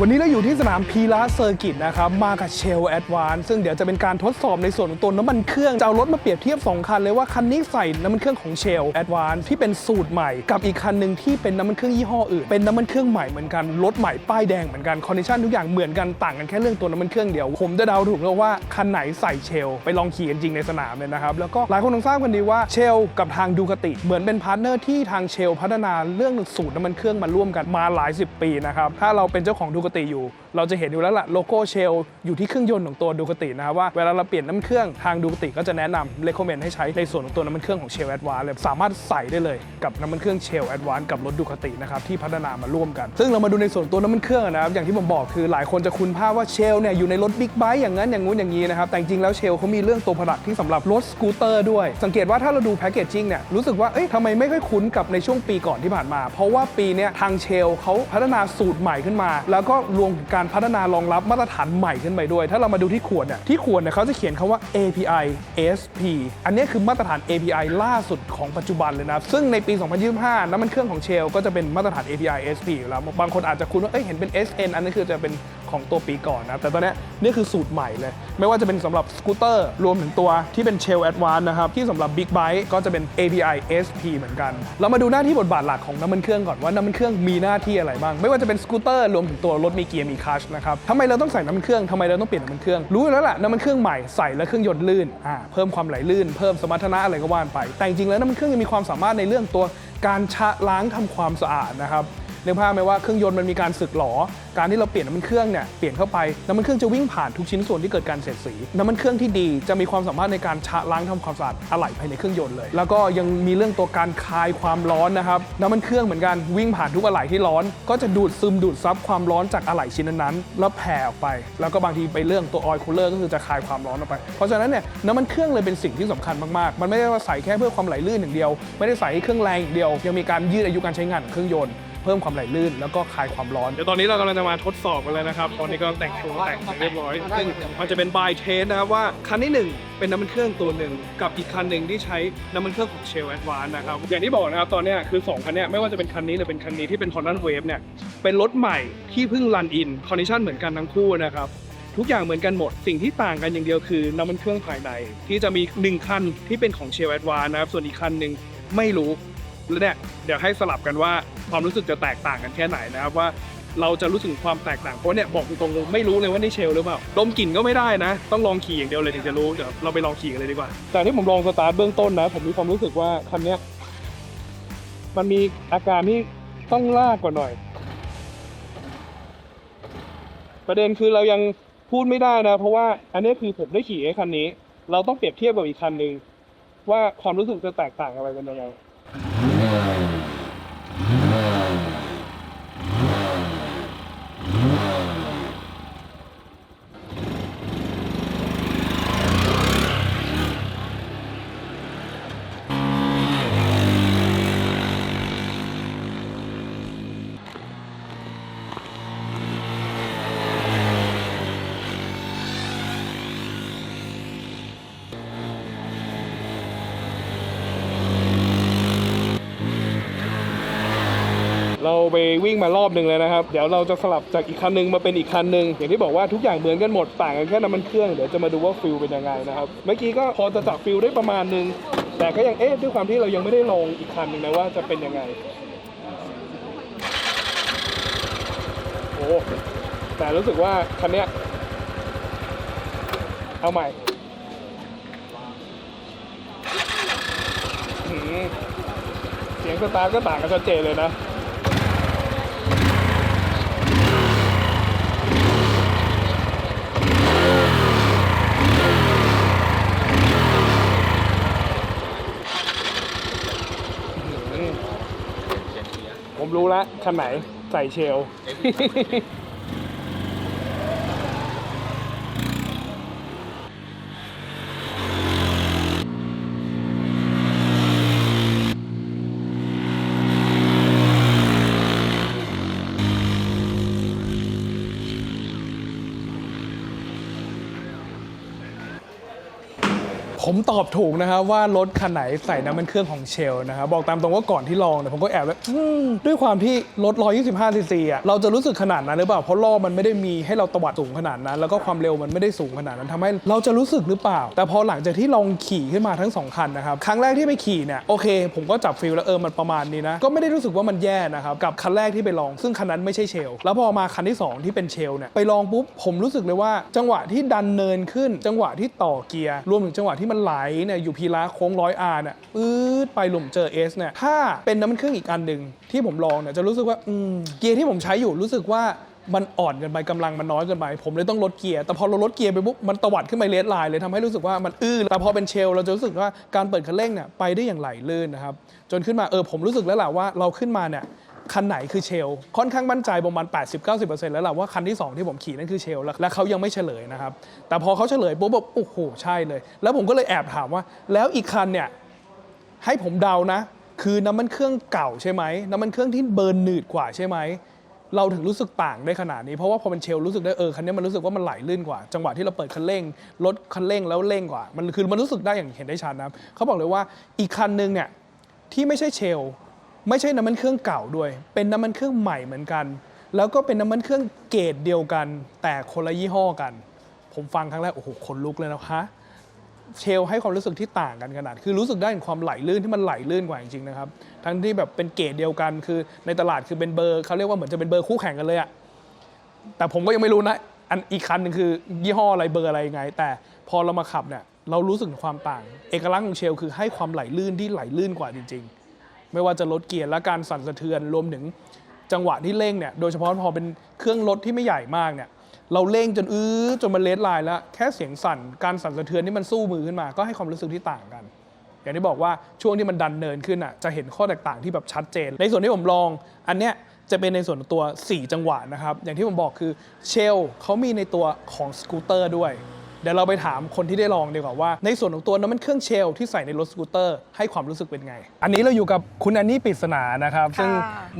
วันนี้เราอยู่ที่สนามพีลาเซอร์กิตนะครับ มากับเชลแอดวานซึ่งเดี๋ยวจะเป็นการทดสอบในส่วนของตัวน้ำมันเครื่อง จะเอารถมาเปรียบเทียบ 2 คันเลยว่าคันนี้ใส่น้ำมันเครื่องของเชลแอดวานที่เป็นสูตรใหม่ กับอีกคันหนึ่งที่เป็นน้ำมันเครื่องยี่ห้ออื่น เป็นน้ำมันเครื่องใหม่เหมือนกัน รถใหม่ป้ายแดงเหมือนกัน คอนดิชันทุกอย่างเหมือนกันต่างกันแค่เรื่องตัวน้ำมันเครื่องเดียว ผมจะเดาถูกแล้วว่าคันไหนใส่เชลไปลองขี่กันจริงในสนามเลยนะครับ แล้วก็หลายคนคงทราบกันดีว่าเชลกับทางดูคติเหมือนเป็นพาร์ทเนอร์ที่ทางเชลพัฒนาเรื่องสูตรน้ำมันเครื่องมาร่วมกันมาหลายสิบปีนะครับถ้าเราเป็นเจ้าของดูคติอยู่ เราจะเห็นอยู่แล้วล่ะโลโก้เชลอยู่ที่เครื่องยนต์ของตัวดูคตินะครับว่าเวลาเราเปลี่ยนน้ำเครื่องทางดูคติก็จะแนะนำเลคคอมเมนต์ให้ใช้ในส่วนของตัวน้ำมันเครื่องของเชลแอดวานเลยสามารถใส่ได้เลยกับน้ำมันเครื่องเชลแอดวานกับรถดูคตินะครับที่พัฒนามาร่วมกัน ซึ่งเรามาดูในส่วนตัวน้ำมันเครื่องนะครับอย่างที่ผมบอกคือหลายคนจะคุ้นภาพว่าเชลเนี่ยอยู่ในรถบิ๊กไบค์อย่างนั้นอย่างงู้นอย่างนี้นะครับแต่จริงๆแล้วเชลเขามีเรื่องตัวผลักที่สำหรับรถสกูตเตอร์ด้วย สังเกตว่าถ้าเราดูแพคเกจจิ้งเนี่ยรู้สึกว่าเอ๊ะทำไมไม่ค่อยคุ้นกับในช่วงปีก่อนที่ผ่านมา เพราะว่าปีเนี้ยทางเชลเขาพัฒนาสูตรใหม่ขึ้นมา แล้วก็รวมการพัฒนารองรับมาตรฐานใหม่ขึ้นไปด้วย ถ้าเรามาดูที่ขวดเนี่ยที่ขวดเนี่ยเขาจะเขียนคาว่า API SP อันนี้คือมาตรฐาน API ล่าสุดของปัจจุบันเลยนะซึ่งในปี 2025 น้ำมันเครื่องของเชลก็จะเป็นมาตรฐาน API SP อยู่แล้วบางคนอาจจะคุ้นว่าเอ้ยเห็นเป็น SN อันนี้คือจะเป็น ของตัวปีก่อนนะแต่ตอนนี้นี่คือสูตรใหม่เลย ไม่ว่าจะเป็นสำหรับสกูตเตอร์ รวมถึงตัวที่เป็น Shell Advance นะครับ ที่สำหรับ Big Bike ก็จะเป็น API SP เหมือนกัน เรามาดูหน้าที่บทบาทหลักของน้ำมันเครื่องก่อนว่าน้ำมันเครื่องมีหน้าที่อะไรบ้าง ไม่ว่าจะเป็นสกูตเตอร์รวมถึงตัวรถมีเกียร์มีคัชนะครับทำไมเราต้องใส่น้ำมันเครื่องทำไมเราต้องเปลี่ยนน้ำมันเครื่องรู้แล้วแหละน้ำมันเครื่องใหม่ใส่แล้วเครื่องยนต์ลื่นอ่าเพิ่มความไหลลื่น เพิ่มสมรรถนะอะไรก็ว่านไป แต่จริงๆแล้วน้ำมันเครื่องยังมีความสามารถในเรื่องตัวการชะล้างทำความสะอาดนะครับ นึกภาพไหมว่าเครื่องยนต์มันมีการสึกหรอ การที่เราเปลี่ยนน้ำมันเครื่องเนี่ยเปลี่ยนเข้าไปน้ำมันเครื่องจะวิ่งผ่านทุกชิ้นส่วนที่เกิดการเสียดสี น้ำมันเครื่องที่ดีจะมีความสามารถในการชะล้างทำความสะอาดอะไหล่ภายในเครื่องยนต์เลย แล้วก็ยังมีเรื่องตัวการคายความร้อนนะครับน้ำมันเครื่องเหมือนกันวิ่งผ่านทุกอะไหล่ที่ร้อน ก็จะดูดซึมดูดซับความร้อนจากอะไหล่ชิ้นนั้นๆแล้วแผ่ออกไป แล้วก็บางทีไปเรื่องตัวออยล์คูลเลอร์ก็คือจะคายความร้อนออกไป เพราะฉะนั้นเนี่ยน้ำมันเครื่องเลยเป็นสิ่งที่สำคัญมากๆ มันไม่ได้ว่าใส่แค่เพื่อความไหลลื่นอย่างเดียว ไม่ได้ใส่ให้เครื่องแรงอย่างเดียว ยังมีการยืดอายุการใช้งานของเครื่องยนต์ เพิ่มความไหลลื่น แล้วก็คลายความร้อน เดี๋ยวตอนนี้เรากำลังจะมาทดสอบกันเลยนะครับ ตอนนี้ก็แต่งตัวแต่งเรียบร้อย ซึ่งมันจะเป็นบายเทสนะครับว่าคันที่หนึ่งเป็นน้ำมันเครื่องตัวหนึ่งกับอีกคันหนึ่งที่ใช้น้ำมันเครื่องของเชลแอดวานนะครับ อย่างที่บอกนะครับตอนเนี้ยคือ 2 คันเนี้ยไม่ว่าจะเป็นคันนี้หรือเป็นคันนี้ที่เป็น Honda Wave เนี่ยเป็นรถใหม่ที่เพิ่งรันอินคอนดิชันเหมือนกันทั้งคู่นะครับทุกอย่างเหมือนกันหมด สิ่งที่ต่างกันอย่างเดียวคือน้ำมันเครื่องภายใน ที่จะมีหนึ่งคันที่เป็นของเชลแอดวานนะครับส่วนอีกคันหนึ่งไม่รู้แล้วเนี่ยเดี๋ยวให้สลับกันว่า ความรู้สึกจะแตกต่างกันแค่ไหนนะครับว่าเราจะรู้สึกความแตกต่างเพราะเนี่ยบอกตรงๆไม่รู้เลยว่านี่เชลหรือเปล่าดมกลิ่นก็ไม่ได้นะ ต้องลองขี่อย่างเดียวเลยถึงจะรู้เดี๋ยวเราไปลองขี่กันเลยดีกว่าแต่ที่ผมลองสตาร์ทเบื้องต้นนะ ผมมีความรู้สึกว่าคันนี้มันมีอาการที่ต้องลากกว่าหน่อย ประเด็นคือเรายังพูดไม่ได้นะ เพราะว่าอันนี้คือผมได้ขี่ไอ้คันนี้ เราต้องเปรียบเทียบกับอีกคันหนึ่งว่าความรู้สึกจะแตกต่างอะไรกันยังไง เราไปวิ่งมารอบหนึ่งเลยนะครับ เดี๋ยวเราจะสลับจากอีกคันหนึงมาเป็นอีกคันหนึ่งอย่างที่บอกว่าทุกอย่างเหมือนกันหมดต่างกันแค่น้ำมันเครื่องเดี๋ยวจะมาดูว่าฟิลเป็นยังไงนะครับเมื่อกี้ก็พอจะจับฟิลได้ประมาณหนึงแต่ก็ยังเอ๊ะด้วยความที่เรายังไม่ได้ลองอีกคันหนึ่งนะว่าจะเป็นยังไงโอ้แต่รู้สึกว่าคันเนี้ยเอาใหม่เสียงสตาร์ทก็ต่างกันชัดเจนเลยนะ ผมรู้แล้ว คันไหนใส่เชล ผมตอบถูกนะครับว่ารถคันไหนใส่น้ำมันเครื่องของเชลนะครับบอกตามตรงว่าก่อนที่ลองเนี่ยผมก็แอบแบบอืมด้วยความที่รถ 125 ซีซีอะเราจะรู้สึกขนาดนั้นหรือเปล่าเพราะล้อมันไม่ได้มีให้เราตวัดสูงขนาดนั้น แล้วก็ความเร็วมันไม่ได้สูงขนาดนั้นทำให้เราจะรู้สึกหรือเปล่า แต่พอหลังจากที่ลองขี่ขึ้นมาทั้งสองคันนะครับครั้งแรกที่ไปขี่เนี่ยโอเค ผมก็จับฟิลแล้วเออมันประมาณนี้นะก็ไม่ได้รู้สึกว่ามันแย่นะครับกับคันแรกที่ไปลองซึ่งคันนั้นไม่ใช่เชลแล้วพอมาคันที่สองที่เป็นเชลเนี่ยไปลองปุ๊บผมรู้สึกเลยว่า จังหวะที่ดันเนินขึ้น จังหวะที่ต่อเกียร์รวมถึงจังหวะที่มันไหลเนี่ยอยู่พีระโค้งร้อยอาร์เนี่ยปื๊ดไปหลุมเจอเอสเนี่ยถ้าเป็นน้ำมันเครื่องอีกอันหนึ่งที่ผมลองเนี่ยจะรู้สึกว่าอืมเกียร์ที่ผมใช้อยู่รู้สึกว่ามันอ่อนเกินไปกำลังมันน้อยเกินไป ผมเลยต้องลดเกียร์แต่พอเราลดเกียร์ไปปุ๊บมันตวัดขึ้นไปเลสไลน์เลยทำให้รู้สึกว่ามันอื้อแต่พอเป็นเชล เราจะรู้สึกว่าการเปิดคันเร่งเนี่ยไปได้อย่างไหลลื่นนะครับจนขึ้นมาเออผมรู้สึกแล้วแหละว่าเราขึ้นมาเนี่ย คันไหนคือเชล ค่อนข้างมั่นใจประมาณ 80-90%แล้วล่ะว่าคันที่ 2 ที่ผมขี่นั่นคือเชล แล้วและเขายังไม่เฉลยนะครับ แต่พอเขาเฉลยปุ๊บแบบโอ้โห ใช่เลย แล้วผมก็เลยแอบถามว่า แล้วอีกคันเนี่ย ให้ผมเดานะ คือน้ำมันเครื่องเก่าใช่ไหมน้ำมันเครื่องที่เบิร์นหนืดกว่าใช่ไหมเราถึงรู้สึกต่างได้ขนาดนี้เพราะว่าพอเป็นเชลรู้สึกได้เออคันนี้มันรู้สึกว่ามันไหลลื่นกว่า จังหวะที่เราเปิดคันเร่งลดคันเร่งแล้วเร่งกว่า มันคือมันรู้สึกได้อย่างเห็นได้ชัดนะเขาบอกเลยว่าอีกคันนึงเนี่ยที่ไม่ใช่เชล ไม่ใช่น้ำมันเครื่องเก่าด้วย เป็นน้ำมันเครื่องใหม่เหมือนกัน แล้วก็เป็นน้ำมันเครื่องเกรดเดียวกัน แต่คนละยี่ห้อกัน ผมฟังครั้งแรกโอ้โหขนลุกเลยนะฮะเชลให้ความรู้สึกที่ต่างกันขนาด คือรู้สึกได้ถึงความไหลลื่นที่มันไหลลื่นกว่าจริงๆนะครับ ทั้งที่แบบเป็นเกรดเดียวกัน คือในตลาดคือเป็นเบอร์เขาเรียกว่าเหมือนจะเป็นเบอร์คู่แข่งกันเลยอะแต่ผมก็ยังไม่รู้นะ อันอีกคันหนึ่งคือ ยี่ห้ออะไรเบอร์อะไรยังไง แต่พอเรามาขับเนี่ยเรารู้สึกความต่าง เอกลักษณ์ของเชล คือให้ความไหลลื่นที่ไหลลื่นกว่าจริง ๆ ไม่ว่าจะลดเกียร์และการสั่นสะเทือนรวมถึงจังหวะที่เร่งเนี่ยโดยเฉพาะพอเป็นเครื่องรถที่ไม่ใหญ่มากเนี่ยเราเร่งจนอื้อจนมันเลสไลน์แล้วแค่เสียงสั่นการสั่นสะเทือนที่มันสู้มือขึ้นมา ก็ให้ความรู้สึกที่ต่างกัน อย่างที่บอกว่าช่วงที่มันดันเนินขึ้นอะจะเห็นข้อแตกต่างที่แบบชัดเจน ในส่วนที่ผมลอง อันเนี้ยจะเป็นในส่วนตัว 4 จังหวะนะครับ อย่างที่ผมบอกคือเชลเขามีในตัวของสกูตเตอร์ด้วย เดี๋ยวเราไปถามคนที่ได้ลองดีกว่าว่า ในส่วนของตัวน้ำมันเครื่องเชลที่ใส่ในรถสกูตเตอร์ให้ความรู้สึกเป็นไง อันนี้เราอยู่กับคุณอันนี่ปริศนานะครับค่ะซึ่ง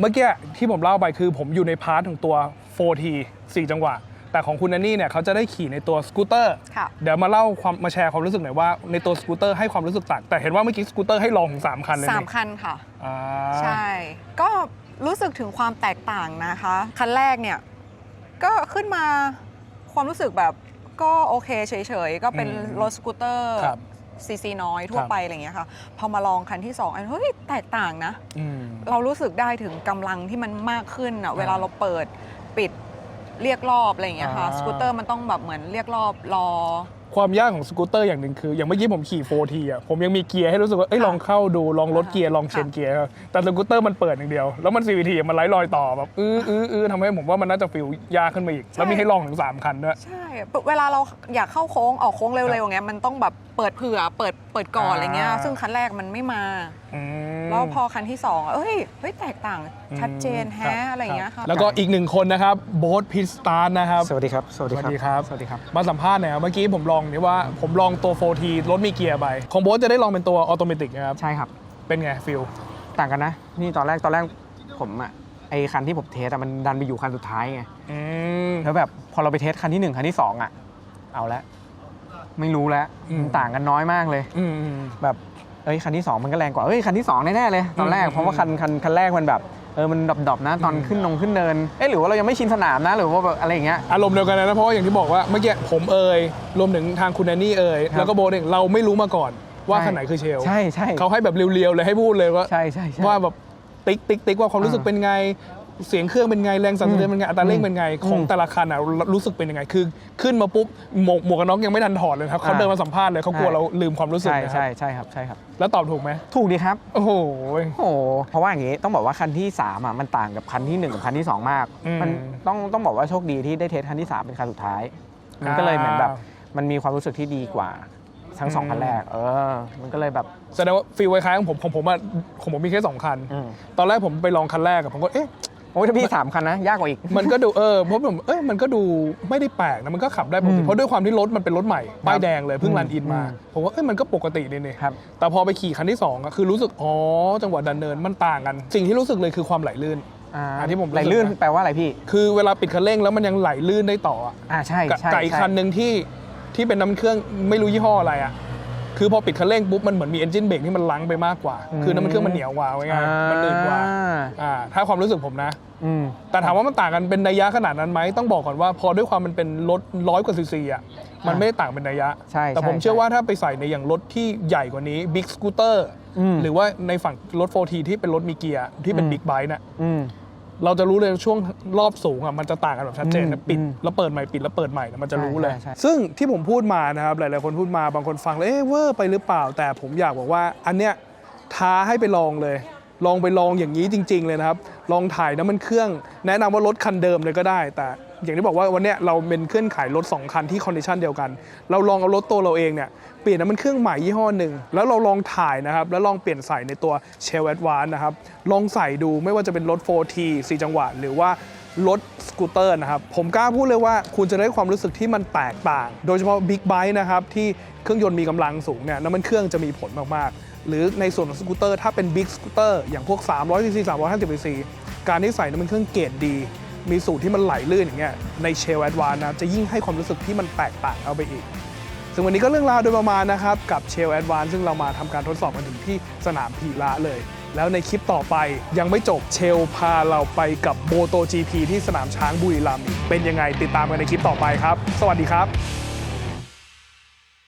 เมื่อกี้ที่ผมเล่าไปคือผมอยู่ในพาร์ทของตัว 4T 4 จังหวะ แต่ของคุณอันนี่เนี่ยเขาจะได้ขี่ในตัวสกูตเตอร์ ค่ะเดี๋ยวมาเล่าความมาแชร์ความรู้สึกหน่อยว่าในตัวสกูตเตอร์ให้ความรู้สึกต่าง แต่เห็นว่าเมื่อกี้สกูตเตอร์ให้ลองถึงสามคันเลยสามนี่คันค่ะ อ่า ใช่ ก็รู้สึกถึงความแตกต่างนะคะ คันแรกเนี่ย ก็ขึ้นมาความรู้สึกแบบ ก็โอเคเฉยๆ ก็เป็นรถสกูตเตอร์ครับ ซีซีน้อยทั่วครับ ไปอะไรอย่างเงี้ยค่ะ พอมาลองคันที่สองอันเฮ้ยแตกต่างนะ อืม เรารู้สึกได้ถึงกำลังที่มันมากขึ้นอะเวลาเราเปิดปิด เรียกรอบอะไรอย่างเงี้ยค่ะ อ่า สกูตเตอร์มันต้องแบบเหมือนเรียกรอบรอ ความยากของสกูตเตอร์อย่างหนึ่งคือ อย่างเมื่อกี้ผมขี่ 4T อะผมยังมีเกียร์ให้รู้สึกว่าเอ้ยค่ะลองเข้าดูลองลดเกียร์ลองเชนค่ะเกียร์ครับแต่สกูตเตอร์มันเปิดอย่างเดียว แล้วมัน CVT อะมันไร้รอยต่อแบบอื้ออื้ออื้อทำให้ผมว่ามันน่าจะฟิลยากขึ้นมาอีก แล้วมีให้ลองถึงสามคันด้วย ใช่ เวลาเราอยากเข้าโค้งออกโค้งเร็วๆอย่างเงี้ยมันต้องแบบเปิดเผื่อเปิดเปิดก่อนอ่า อะไรเงี้ย ซึ่งคันแรกมันไม่มา อืม แล้วพอคันที่สองอะเอ้ยเฮ้ยแตกต่างชัดเจนคแฮะบอะไรเงี้ยค่ะ แล้วก็อีกหนึ่งคนนะครับ โบ๊ทพิสตาร์นะครับ สวัสดีครับ สวัสดีครับ สวัสดีครับ สวัสดีครับ มาสัมภาษณ์หน่อยครับ เมื่อกี้ผมลองนี่ว่าผมลองตัว 4T รถมีเกียร์ไป ของโบ๊ทจะได้ลองเป็นตัวออโตเมติกนะครับ ใช่ครับ เป็นไงฟิล ต่างกันนะ นี่ตอนแรกตอนแรกผมอะไอคันที่ผมเทสอะมันดันไปอยู่คันสุดท้ายไง อืม แล้วแบบพอเราไปเทสคันที่หนึ่งคันที่สองอะเอาละ ไม่รู้แล้วอืม มันต่างกันน้อยมากเลย อืมอืมแบบ เอ้ยคันที่สองมันก็แรงกว่า เอ้ยคันที่สองแน่ๆเลยตอนแรก อืม เพราะว่าคันคันคันแรกมันแบบ เออมันดรอปๆนะตอนอืมขึ้นนงขึ้นเนินเอ้ยหรือว่าเรายังไม่ชินสนามนะหรือว่าแบบอะไรอย่างเงี้ย อารมณ์เดียวกันนะเพราะว่าอย่างที่บอกว่าเมื่อกี้ผมเอ่ยรวมถึงทางคุณแอนนี่เอ่ยครับแล้วก็โบทเองเราไม่รู้มาก่อนว่าใช่คันไหนคือเชลใช่ใช่เขาให้แบบเรียวๆเลยให้พูดเลยว่าใช่ใช่ใช่ว่าแบบติ๊กติ๊กติ๊กว่าความรู้สึกอ่าเป็นไง เสียงเครื่องเป็นไงแรงสั่นสะเทือนเป็นไงอัตราเร่งเป็นไงของอืมแต่ละคันอะรู้สึกเป็นยังไงคือ ขึ้นมาปุ๊บหมวกหมวกกันน็อกยังไม่ทันถอดเลยครับเขาอ่าเดินมาสัมภาษณ์เลยเขากลัวใช่เราลืมความรู้สึกใช่นะครัใช่บใช่ครับใช่ครับ แล้วตอบถูกไหมถูกดีครับ โอ้โหโอ้โหเพราะว่าอย่างนี้ต้องบอกว่าคันที่3อะมันต่างกับคันที่1กับคันที่ 2 มากอืมมันต้องต้องบอกว่าโชคดีที่ได้เทสคันที่ 3 เป็นคันสุดท้ายมันก็เลยเหมือนแบบอ่ามันมีความรู้สึกที่ดีกว่าทั้งสองอืมคันแรก เออ มันก็เลยแบบ แสดงว่าฟีลคล้ายๆของผมของผมอะของผมมีแค่สองคันอืมตอนแรกผมไปลองคันแรกอะผมก็ เอ๊ะ โอ้ยถ้าพี่สามคันนะ ยากกว่าอีก มันก็ดูเออเพราะผมเอ้ยมันก็ดูไม่ได้แปลกนะมันก็ขับได้ปกติอืมเพราะด้วยความที่รถมันเป็นรถใหม่ป้ายแดงเลยเพิ่งอืมรันอินมาอืมผมว่าเอ้ยมันก็ปกติดีนี่ครับ แต่พอไปขี่คันที่2อะคือรู้สึกอ๋อจังหวะดันเนินมันต่างกัน สิ่งที่รู้สึกเลยคือความไหลลื่น อ่าอันที่ผมรู้สึไหลกลื่นนะ แปลว่าอะไรพี่ คือเวลาปิดคันเร่งแล้วมันยังไหลลื่นได้ต่ออะ อ่าใช่กับใช่กับอีกใช่ คันหนึ่งที่ที่เป็นน้ำมันเครื่องไม่รู้ยี่ห้ออะไรอะ คือพอปิดคันเร่งปุ๊บมันเหมือนมีเอนจินเบรกที่มันลังไปมากกว่า คือน้ำมันเครื่องมันเหนียวกว่าไว้ไงายๆมันหนืดกว่าอ่าถ้าความรู้สึกผมนะอืมแต่ถามว่ามันต่างกันเป็นนัยยะขนาดนั้นไหมต้องบอกก่อนว่า พอด้วยความมันเป็นรถร้อยกว่าซีซีอะมันไม่ได้ต่างเป็นนัยยะใช่แต่ผมใช่เชื่อว่าถ้าไปใส่ในอย่างรถที่ใหญ่กว่านี้บิ๊กสกูตเตอร์อืมหรือว่าในฝั่งรถ 4T ที่เป็นรถมีเกียร์ที่เป็นอืมบิ๊กไบค์น่ะอืม เราจะรู้เลยช่วงรอบสูงอะมันจะต่างกันแบบชัดเจนนะอืมปิดอืมแล้วเปิดใหม่ปิดแล้วเปิดใหม่เนี่ยมันจะรู้เลย ใช่ใช่ใช่ ซึ่งที่ผมพูดมานะครับหลายๆคนพูดมาบางคนฟังแล้วเอ๊ะเวอร์ไปหรือเปล่า แต่ผมอยากบอกว่าอันเนี้ยท้าให้ไปลองเลย ลองไปลองอย่างนี้จริง ๆ เลยนะครับ ลองถ่ายน้ำมันเครื่อง แนะนำว่ารถคันเดิมเลยก็ได้ แต่ อย่างที่บอกว่าวันนี้เราเป็นเคลื่อนขายรถสองคันที่คอนดิชันเดียวกัน เราลองเอารถตัวเราเองเนี่ยเปลี่ยนน้ำมันเครื่องใหม่ยี่ห้อหนึ่ง แล้วเราลองถ่ายนะครับ แล้วลองเปลี่ยนใส่ในตัว s h e l l Advance นะครับ ลองใส่ดูไม่ว่าจะเป็นรถ 4T 4 จังหวะ หรือว่ารถสกูตเตอร์นะครับ ผมกล้าพูดเลยว่าคุณจะได้ความรู้สึกที่มันแตกต่าง โดยเฉพาะบิ๊กไบค์นะครับที่เครื่องยนต์มีกำลังสูงเนี่ยน้ำมันเครื่องจะมีผลมากๆ หรือในส่วนของสกูตเตอร์ถ้าเป็นบิ๊กสกูตเตอร์อย่างพวก300 cc 350 cc การที่ใส่น้ำมันเครื่องเกรดดี มีสูตรที่มันไหลลื่นอย่างเงี้ยในเชลแอดวานนะจะยิ่งให้ความรู้สึกที่มันแตกต่างเอาไปอีก ซึ่งวันนี้ก็เรื่องราวโดยประมาณนะครับกับเชลแอดวานซึ่งเรามาทำการทดสอบกันถึงที่สนามพีระเลย แล้วในคลิปต่อไปยังไม่จบเชลพาเราไปกับโบโต GP ที่สนามช้างบุรีรัมย์เป็นยังไงติดตามกันในคลิปต่อไปครับ สวัสดีครับ